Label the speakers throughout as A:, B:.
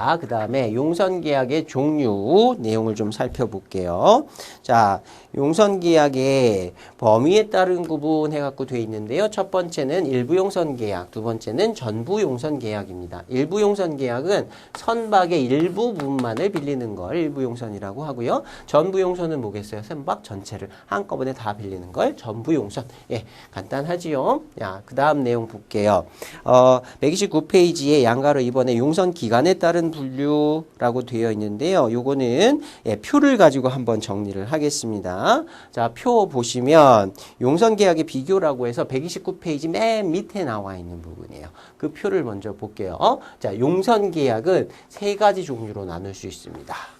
A: 자, 그 다음에 용선 계약의 종류 내용을 좀 살펴볼게요. 자, 용선 계약의 범위에 따른 구분해갖고 돼 있는데요. 첫 번째는 일부 용선 계약, 두 번째는 전부 용선 계약입니다. 일부 용선 계약은 선박의 일부 부분만을 빌리는 걸 일부 용선이라고 하고요. 전부 용선은 뭐겠어요? 선박 전체를 한꺼번에 다 빌리는 걸 전부 용선. 예, 간단하지요. 야, 그 다음 내용 볼게요. 어, 129페이지에 양가로 이번에 용선 기간에 따른 분류라고 되어 있는데요. 요거는 예, 표를 가지고 한번 정리를 하겠습니다. 자, 표 보시면 용선 계약의 비교라고 해서 129페이지 맨 밑에 나와 있는 부분이에요. 그 표를 먼저 볼게요. 자, 용선 계약은 세 가지 종류로 나눌 수 있습니다.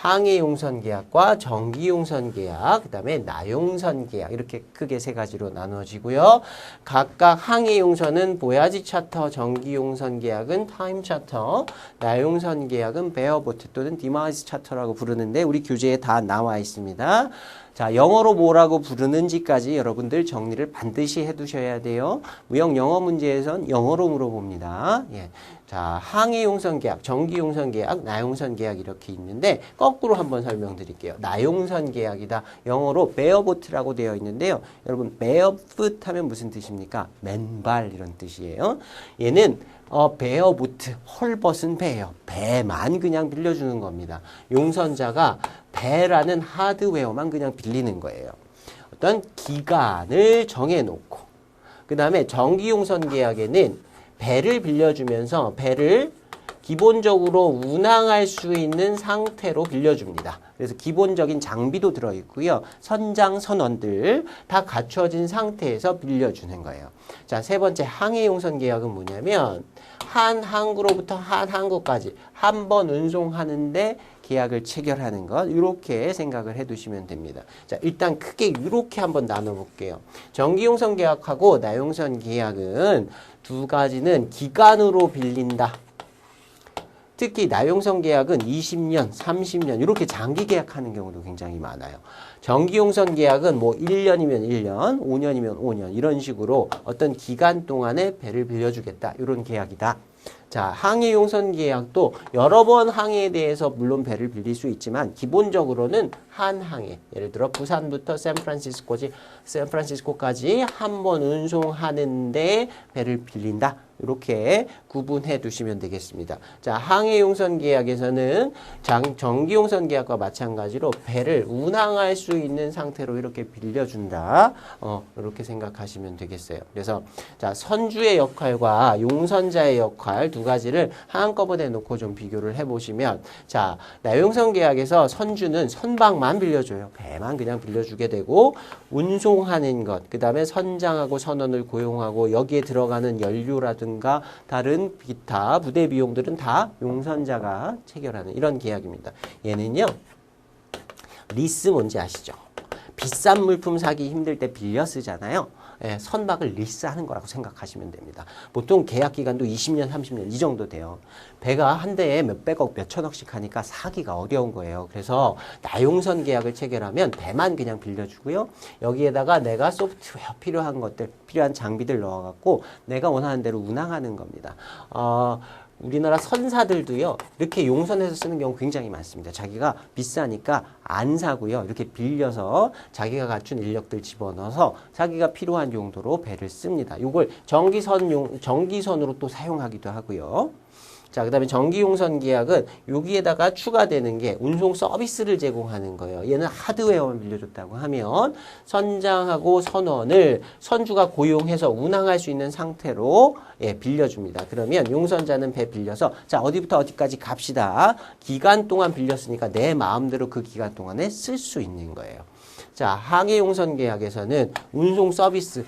A: 항해 용선 계약과 정기 용선 계약, 그 다음에 나용선 계약 이렇게 크게 세 가지로 나눠지고요. 각각 항해 용선은 보야지 차터, 정기 용선 계약은 타임 차터, 나용선 계약은 베어보트 또는 디마이스 차터라고 부르는데 우리 교재에 다 나와 있습니다. 자, 영어로 뭐라고 부르는지까지 여러분들 정리를 반드시 해두셔야 돼요. 무형 영어 문제에선 영어로 물어봅니다. 예. 자, 항해 용선 계약, 정기 용선 계약, 나용선 계약 이렇게 있는데 거꾸로 한번 설명드릴게요. 나용선 계약이다. 영어로 bearboat라고 되어 있는데요. 여러분 barefoot 하면 무슨 뜻입니까? 맨발 이런 뜻이에요. 얘는 어, 베어보트, 헐벗은 배예요. 배만 그냥 빌려주는 겁니다. 용선자가 배라는 하드웨어만 그냥 빌리는 거예요. 어떤 기간을 정해놓고 그 다음에 정기용선 계약에는 배를 빌려주면서 배를 기본적으로 운항할 수 있는 상태로 빌려줍니다. 그래서 기본적인 장비도 들어있고요. 선장 선원들 다 갖춰진 상태에서 빌려주는 거예요. 자, 세 번째 항해용선 계약은 뭐냐면 한 항구로부터 한 항구까지 한 번 운송하는데 계약을 체결하는 것 이렇게 생각을 해두시면 됩니다. 자 일단 크게 이렇게 한번 나눠볼게요. 정기용선 계약하고 나용선 계약은 두 가지는 기간으로 빌린다. 특히 나용선 계약은 20년, 30년 이렇게 장기 계약하는 경우도 굉장히 많아요. 정기용선 계약은 뭐 1년이면 1년, 5년이면 5년 이런 식으로 어떤 기간 동안에 배를 빌려주겠다 이런 계약이다. 자, 항해 용선 계약도 여러 번 항해에 대해서 물론 배를 빌릴 수 있지만 기본적으로는 한 항해. 예를 들어 부산부터 샌프란시스코지 샌프란시스코까지 한 번 운송하는데 배를 빌린다. 이렇게 구분해 두시면 되겠습니다. 자, 항해 용선 계약에서는 장, 정기 용선 계약과 마찬가지로 배를 운항할 수 있는 상태로 이렇게 빌려준다. 어, 이렇게 생각하시면 되겠어요. 그래서 자, 선주의 역할과 용선자의 역할 두 가지를 한꺼번에 놓고 좀 비교를 해 보시면 자, 나용선 계약에서 선주는 선박만 빌려줘요. 배만 그냥 빌려주게 되고 운송하는 것, 그 다음에 선장하고 선원을 고용하고 여기에 들어가는 연료라든가 다른 기타 부대 비용들은 다 용선자가 체결하는 이런 계약입니다. 얘는요, 리스 뭔지 아시죠? 비싼 물품 사기 힘들 때 빌려 쓰잖아요. 예, 선박을 리스하는 거라고 생각하시면 됩니다. 보통 계약 기간도 20년, 30년 이 정도 돼요. 배가 한 대에 몇백억, 몇천억씩 하니까 사기가 어려운 거예요. 그래서 나용선 계약을 체결하면 배만 그냥 빌려주고요. 여기에다가 내가 소프트웨어 필요한 것들, 필요한 장비들 넣어갖고 내가 원하는 대로 운항하는 겁니다. 어, 우리나라 선사들도요 이렇게 용선해서 쓰는 경우 굉장히 많습니다. 자기가 비싸니까 안 사고요 이렇게 빌려서 자기가 갖춘 인력들 집어넣어서 자기가 필요한 용도로 배를 씁니다. 이걸 전기선 용 전기선으로 또 사용하기도 하고요. 자, 그 다음에 전기용선 계약은 여기에다가 추가되는 게 운송 서비스를 제공하는 거예요. 얘는 하드웨어만 빌려줬다고 하면 선장하고 선원을 선주가 고용해서 운항할 수 있는 상태로 예, 빌려줍니다. 그러면 용선자는 배 빌려서 자, 어디부터 어디까지 갑시다. 기간 동안 빌렸으니까 내 마음대로 그 기간 에 쓸 수 있는 거예요. 자, 항해용선 계약에서는 운송 서비스,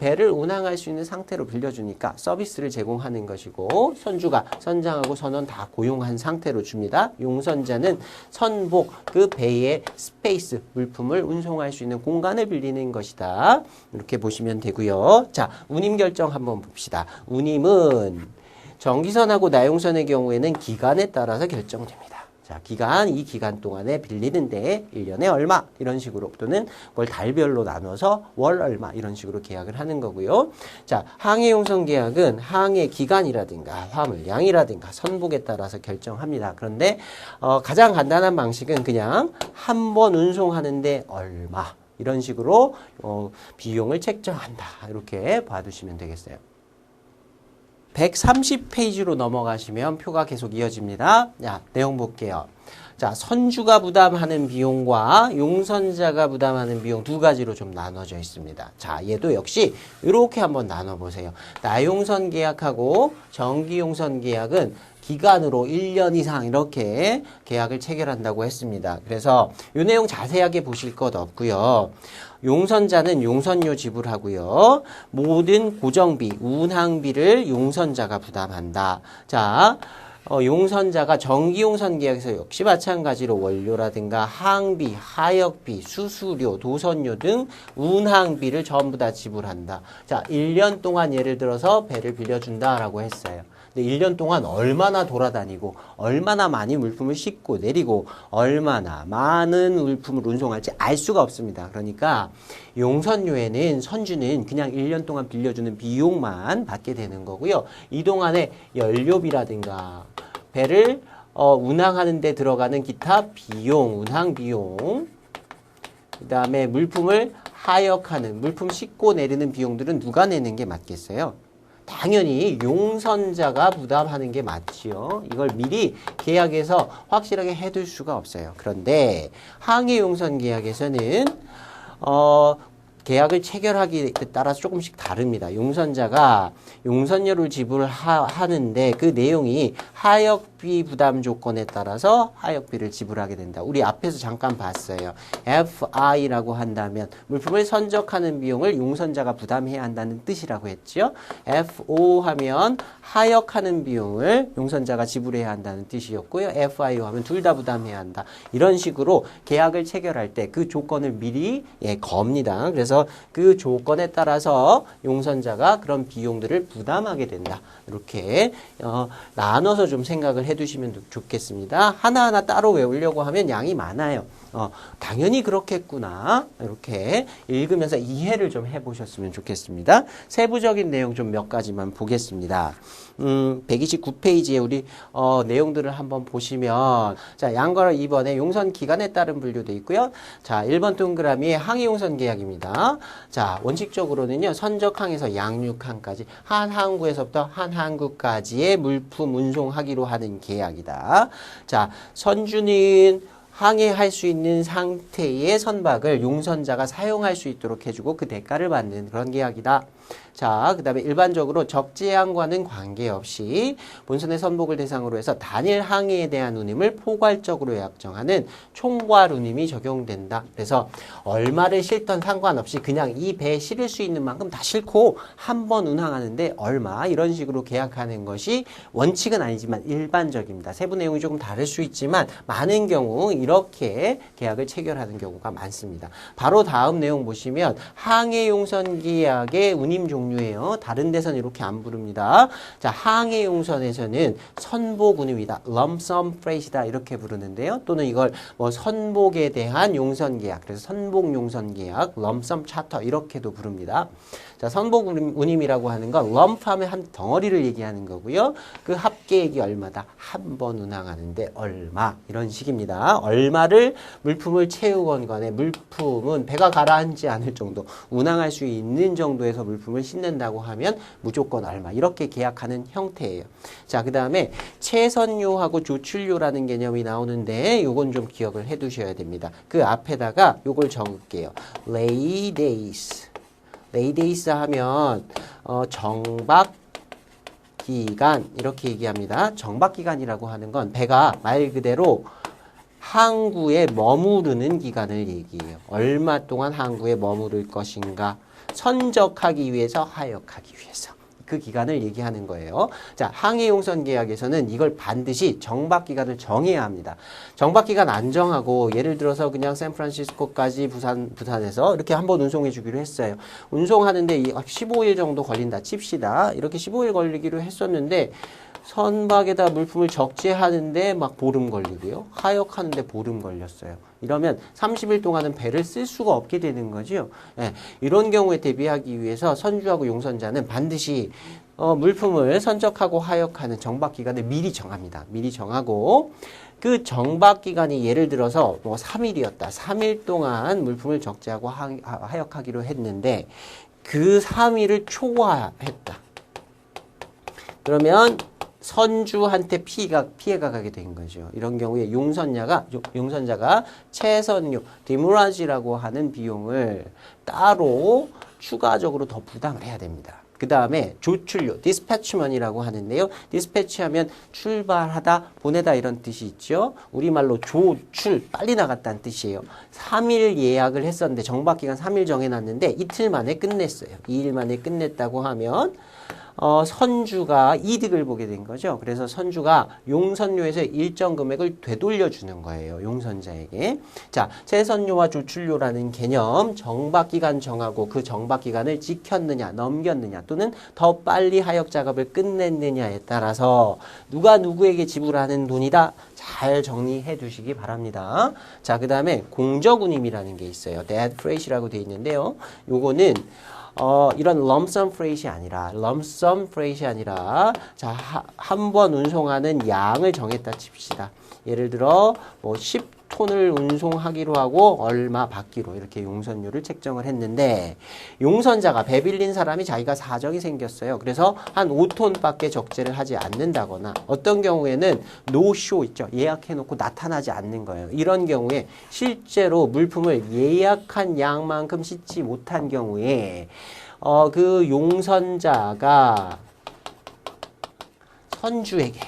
A: 배를 운항할 수 있는 상태로 빌려주니까 서비스를 제공하는 것이고 선주가 선장하고 선원 다 고용한 상태로 줍니다. 용선자는 선복, 그 배의 스페이스, 물품을 운송할 수 있는 공간을 빌리는 것이다. 이렇게 보시면 되고요. 자, 운임 결정 한번 봅시다. 운임은 정기선하고 나용선의 경우에는 기간에 따라서 결정됩니다. 자, 기간, 이 기간 동안에 빌리는데 1년에 얼마 이런 식으로 또는 월 달별로 나눠서 월 얼마 이런 식으로 계약을 하는 거고요. 자, 항해 용선 계약은 항해 기간이라든가 화물량이라든가 선복에 따라서 결정합니다. 그런데 어, 가장 간단한 방식은 그냥 한 번 운송하는데 얼마 이런 식으로 어, 비용을 책정한다. 이렇게 봐두시면 되겠어요. 130페이지로 넘어가시면 표가 계속 이어집니다. 자, 내용 볼게요. 자, 선주가 부담하는 비용과 용선자가 부담하는 비용 두 가지로 좀 나눠져 있습니다. 자, 얘도 역시 이렇게 한번 나눠보세요. 나용선 계약하고 정기용선 계약은 기간으로 1년 이상 이렇게 계약을 체결한다고 했습니다. 그래서 이 내용 자세하게 보실 것 없고요. 용선자는 용선료 지불하고요. 모든 고정비, 운항비를 용선자가 부담한다. 자, 어, 용선자가 정기용선 계약에서 역시 마찬가지로 원료라든가 항비, 하역비, 수수료, 도선료 등 운항비를 전부 다 지불한다. 자, 1년 동안 예를 들어서 배를 빌려준다라고 했어요. 근데 1년 동안 얼마나 돌아다니고 얼마나 많이 물품을 싣고 내리고 얼마나 많은 물품을 운송할지 알 수가 없습니다. 그러니까 용선료에는 선주는 그냥 1년 동안 빌려주는 비용만 받게 되는 거고요. 이 동안에 연료비라든가 배를 어, 운항하는 데 들어가는 기타 비용, 운항 비용, 그 다음에 물품을 하역하는, 물품 싣고 내리는 비용들은 누가 내는 게 맞겠어요? 당연히 용선자가 부담하는 게 맞지요. 이걸 미리 계약에서 확실하게 해둘 수가 없어요. 그런데 항해용선 계약에서는 어, 계약을 체결하기에 따라서 조금씩 다릅니다. 용선자가 용선료를 지불하는데 그 내용이 하역 비 부담 조건에 따라서 하역비를 지불하게 된다. 우리 앞에서 잠깐 봤어요. FI라고 한다면 물품을 선적하는 비용을 용선자가 부담해야 한다는 뜻이라고 했죠. FO 하면 하역하는 비용을 용선자가 지불해야 한다는 뜻이었고요. FIO 하면 둘 다 부담해야 한다. 이런 식으로 계약을 체결할 때 그 조건을 미리 예, 겁니다. 그래서 그 조건에 따라서 용선자가 그런 비용들을 부담하게 된다. 이렇게 어, 나눠서 좀 생각을 해두시면 좋겠습니다. 하나하나 따로 외우려고 하면 양이 많아요. 어, 당연히 그렇겠구나. 이렇게 읽으면서 이해를 좀 해보셨으면 좋겠습니다. 세부적인 내용 좀 몇 가지만 보겠습니다. 음, 129페이지에 우리 어, 내용들을 한번 보시면 자 양거를 2번에 용선 기간에 따른 분류돼 있고요. 자 1번 동그라미 항해 용선 계약입니다. 자 원칙적으로는요 선적항에서 양육항까지 한 항구에서부터 한 항구까지의 물품 운송하기로 하는 계약이다. 자 선주는 항해할 수 있는 상태의 선박을 용선자가 사용할 수 있도록 해주고 그 대가를 받는 그런 계약이다. 자, 그 다음에 일반적으로 적재항과는 관계없이 본선의 선복을 대상으로 해서 단일 항해에 대한 운임을 포괄적으로 약정하는 총괄 운임이 적용된다. 그래서 얼마를 실던 상관없이 그냥 이 배에 실을 수 있는 만큼 다 실고 한 번 운항하는데 얼마 이런 식으로 계약하는 것이 원칙은 아니지만 일반적입니다. 세부 내용이 조금 다를 수 있지만 많은 경우 이렇게 계약을 체결하는 경우가 많습니다. 바로 다음 내용 보시면 항해 용선 계약의 운임 종류예요. 다른 데서는 이렇게 안 부릅니다. 자, 항해 용선에서는 선복 운임이다. lumsum freight이다. 이렇게 부르는데요. 또는 이걸 뭐 선복에 대한 용선 계약. 그래서 선복 용선 계약, lumsum charter 이렇게도 부릅니다. 자, 선복 운임이라고 하는 건 lump 하면 한 덩어리를 얘기하는 거고요. 그 합계액이 얼마다? 한 번 운항하는데 얼마? 이런 식입니다. 얼마를 물품을 채우건 간에 물품은 배가 가라앉지 않을 정도, 운항할 수 있는 정도에서 물품을 싣는다고 하면 무조건 얼마. 이렇게 계약하는 형태예요. 자, 그 다음에 채선료하고 조출료라는 개념이 나오는데 요건 좀 기억을 해 두셔야 됩니다. 그 앞에다가 요걸 적을게요. lay days. 레이데이스 하면 어, 정박 기간 이렇게 얘기합니다. 정박 기간이라고 하는 건 배가 말 그대로 항구에 머무르는 기간을 얘기해요. 얼마 동안 항구에 머무를 것인가 선적하기 위해서 하역하기 위해서 그 기간을 얘기하는 거예요. 자, 항해용선 계약에서는 이걸 반드시 정박 기간을 정해야 합니다. 정박 기간 안 정하고 예를 들어서 그냥 샌프란시스코까지 부산 부산에서 이렇게 한번 운송해 주기로 했어요. 운송하는데 이 15일 정도 걸린다 칩시다. 이렇게 15일 걸리기로 했었는데 선박에다 물품을 적재하는데 막 보름 걸리고요. 하역하는데 보름 걸렸어요. 이러면 30일 동안은 배를 쓸 수가 없게 되는 거죠. 예, 이런 경우에 대비하기 위해서 선주하고 용선자는 반드시 어, 물품을 선적하고 하역하는 정박 기간을 미리 정합니다. 미리 정하고 그 정박 기간이 예를 들어서 뭐 3일이었다. 3일 동안 물품을 적재하고 하, 하- 하역하기로 했는데 그 3일을 초과했다. 그러면 선주한테 피해가 피해가 가게 된 거죠. 이런 경우에 용선자가 용선자가 최선료 디무라지라고 하는 비용을 따로 추가적으로 더 부담을 해야 됩니다. 그 다음에 조출료, 디스패치먼이라고 하는데요. 디스패치하면 출발하다, 보내다 이런 뜻이 있죠. 우리말로 조출, 빨리 나갔다는 뜻이에요. 3일 예약을 했었는데 정박기간 3일 정해놨는데 이틀 만에 끝냈어요. 2일 만에 끝냈다고 하면 어, 선주가 이득을 보게 된 거죠. 그래서 선주가 용선료에서 일정 금액을 되돌려 주는 거예요. 용선자에게. 자, 세선료와 조출료라는 개념, 정박기간 정하고 그 정박기간을 지켰느냐, 넘겼느냐, 또는 더 빨리 하역 작업을 끝냈느냐에 따라서 누가 누구에게 지불하는 돈이다. 잘 정리해 두시기 바랍니다. 자, 그 다음에 공저군임이라는 게 있어요. dead freight이라고 되어 있는데요. 요거는 어, 이런 lumsum freight이 아니라 lumsum freight이 아니라 자, 한 번 운송하는 양을 정했다 칩시다. 예를 들어 뭐 10 톤을 운송하기로 하고 얼마 받기로 이렇게 용선료를 책정을 했는데 용선자가 배 빌린 사람이 자기가 사정이 생겼어요. 그래서 한 5톤밖에 적재를 하지 않는다거나 어떤 경우에는 노쇼 있죠. 예약해 놓고 나타나지 않는 거예요. 이런 경우에 실제로 물품을 예약한 양만큼 싣지 못한 경우에 어, 그 용선자가 선주에게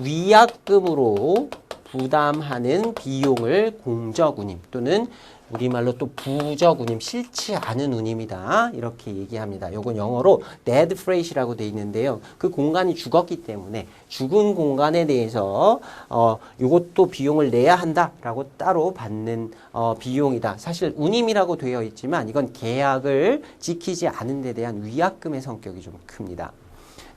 A: 위약금으로 부담하는 비용을 공저운임 또는 우리말로 또 부저운임 싫지 않은 운임이다 이렇게 얘기합니다. 요건 영어로 dead freight이라고 돼 있는데요. 그 공간이 죽었기 때문에 죽은 공간에 대해서 어 요것도 비용을 내야 한다라고 따로 받는 어 비용이다. 사실 운임이라고 되어 있지만 이건 계약을 지키지 않은 데 대한 위약금의 성격이 좀 큽니다.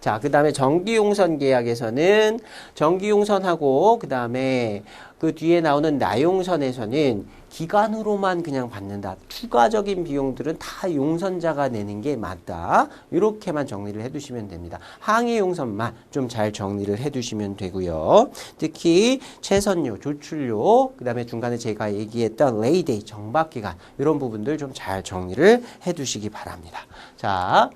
A: 자, 그 다음에 전기용선 계약에서는 전기용선하고 그 다음에 그 뒤에 나오는 나용선에서는 기간으로만 그냥 받는다. 추가적인 비용들은 다 용선자가 내는 게 맞다. 이렇게만 정리를 해두시면 됩니다. 항해 용선만 좀 잘 정리를 해두시면 되고요. 특히 최선료, 조출료, 그 다음에 중간에 제가 얘기했던 레이데이, 정박기간 이런 부분들 좀 잘 정리를 해두시기 바랍니다. 자.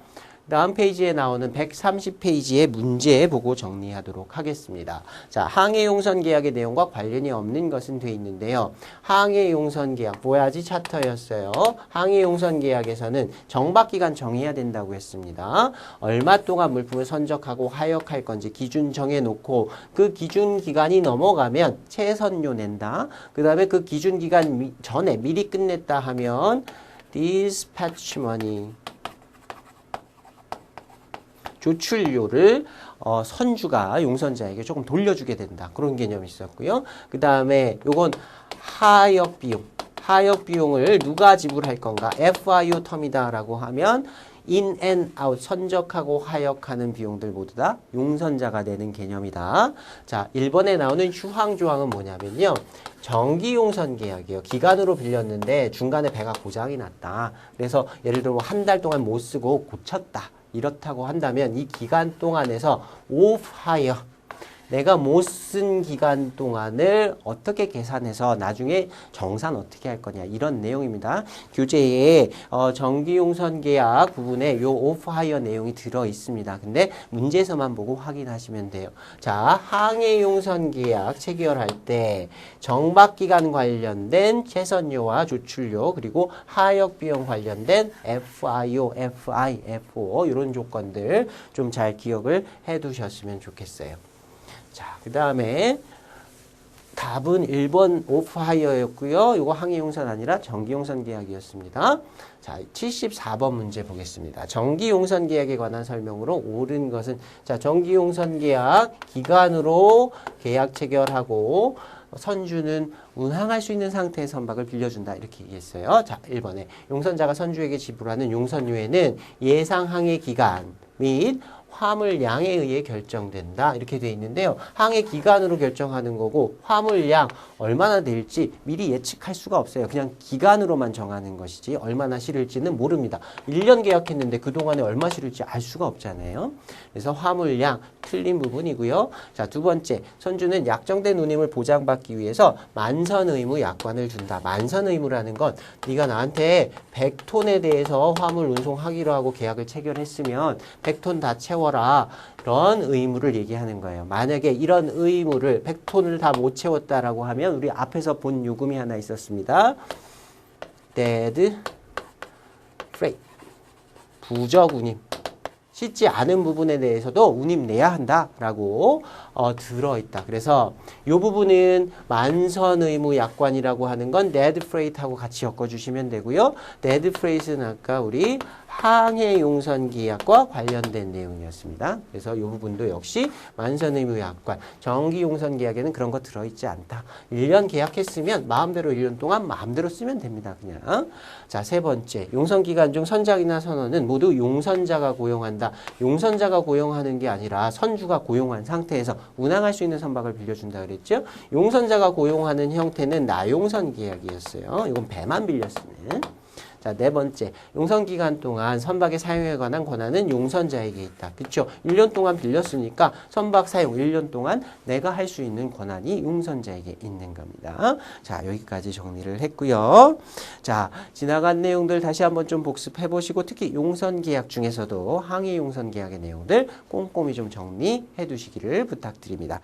A: 다음 페이지에 나오는 130페이지의 문제 보고 정리하도록 하겠습니다. 자, 항해용선 계약의 내용과 관련이 없는 것은 돼 있는데요. 항해용선 계약, 보야지 차터였어요. 항해용선 계약에서는 정박기간 정해야 된다고 했습니다. 얼마 동안 물품을 선적하고 하역할 건지 기준 정해놓고 그 기준 기간이 넘어가면 최선료 낸다. 그 다음에 그 기준 기간 미- 전에 미리 끝냈다 하면 dispatch money 조출료를 어, 선주가 용선자에게 조금 돌려주게 된다. 그런 개념이 있었고요. 그 다음에 요건 하역 비용. 하역 비용을 누가 지불할 건가? FIO 텀이다라고 하면 in and out 선적하고 하역하는 비용들 모두 다 용선자가 내는 개념이다. 자, 1번에 나오는 휴항 조항은 뭐냐면요. 정기 용선 계약이에요. 기간으로 빌렸는데 중간에 배가 고장이 났다. 그래서 예를 들어 한 달 동안 못 쓰고 고쳤다. 이렇다고 한다면 이 기간 동안에서 오프 하이어 내가 못 쓴 기간 동안을 어떻게 계산해서 나중에 정산 어떻게 할 거냐 이런 내용입니다. 교재에 어, 전기용선 계약 부분에 요 오프 하이어 내용이 들어 있습니다. 근데 문제에서만 보고 확인하시면 돼요. 자, 항해용선 계약 체결할 때 정박 기간 관련된 최선료와 조출료 그리고 하역 비용 관련된 FIO, FIFO 이런 조건들 좀 잘 기억을 해 두셨으면 좋겠어요. 자, 그 다음에 답은 1번 오프하이어였고요. 이거 항해용선 아니라 전기용선 계약이었습니다. 자, 74번 문제 보겠습니다. 전기용선 계약에 관한 설명으로 옳은 것은 자, 전기용선 계약 기간으로 계약 체결하고 선주는 운항할 수 있는 상태의 선박을 빌려준다 이렇게 얘기했어요. 자, 1번에 용선자가 선주에게 지불하는 용선료에는 예상 항해 기간 및 화물량에 의해 결정된다 이렇게 돼 있는데요. 항해 기간으로 결정하는 거고 화물량 얼마나 될지 미리 예측할 수가 없어요. 그냥 기간으로만 정하는 것이지 얼마나 실을지는 모릅니다. 1년 계약했는데 그동안에 얼마 실을지 알 수가 없잖아요. 그래서 화물량 틀린 부분이고요. 자, 두 번째. 선주는 약정된 운임을 보장받기 위해서 만선 의무 약관을 준다. 만선 의무라는 건 네가 나한테 100톤에 대해서 화물 운송하기로 하고 계약을 체결했으면 100톤 다 채워 라. 그런 의무를 얘기하는 거예요. 만약에 이런 의무를 100톤을 다 못 채웠다라고 하면 우리 앞에서 본 요금이 하나 있었습니다. dead freight. 부적 운임. 씻지 않은 부분에 대해서도 운임 내야 한다라고 어, 들어있다. 그래서 이 부분은 만선 의무 약관이라고 하는 건 dead freight하고 같이 엮어주시면 되고요. dead freight은 아까 우리 항해 용선 계약과 관련된 내용이었습니다. 그래서 이 부분도 역시 만선 의무 약관, 정기 용선 계약에는 그런 거 들어있지 않다. 1년 계약했으면 마음대로 1년 동안 마음대로 쓰면 됩니다. 그냥. 자, 세 번째. 용선 기간 중 선장이나 선원은 모두 용선자가 고용한다. 용선자가 고용하는 게 아니라 선주가 고용한 상태에서 운항할 수 있는 선박을 빌려준다 그랬죠. 용선자가 고용하는 형태는 나용선 계약이었어요. 이건 배만 빌려 쓰는. 자, 네 번째. 용선 기간 동안 선박의 사용에 관한 권한은 용선자에게 있다. 그렇죠? 1년 동안 빌렸으니까 선박 사용 1년 동안 내가 할 수 있는 권한이 용선자에게 있는 겁니다. 자, 여기까지 정리를 했고요. 자, 지나간 내용들 다시 한번 좀 복습해 보시고 특히 용선 계약 중에서도 항해 용선 계약의 내용들 꼼꼼히 좀 정리해 두시기를 부탁드립니다.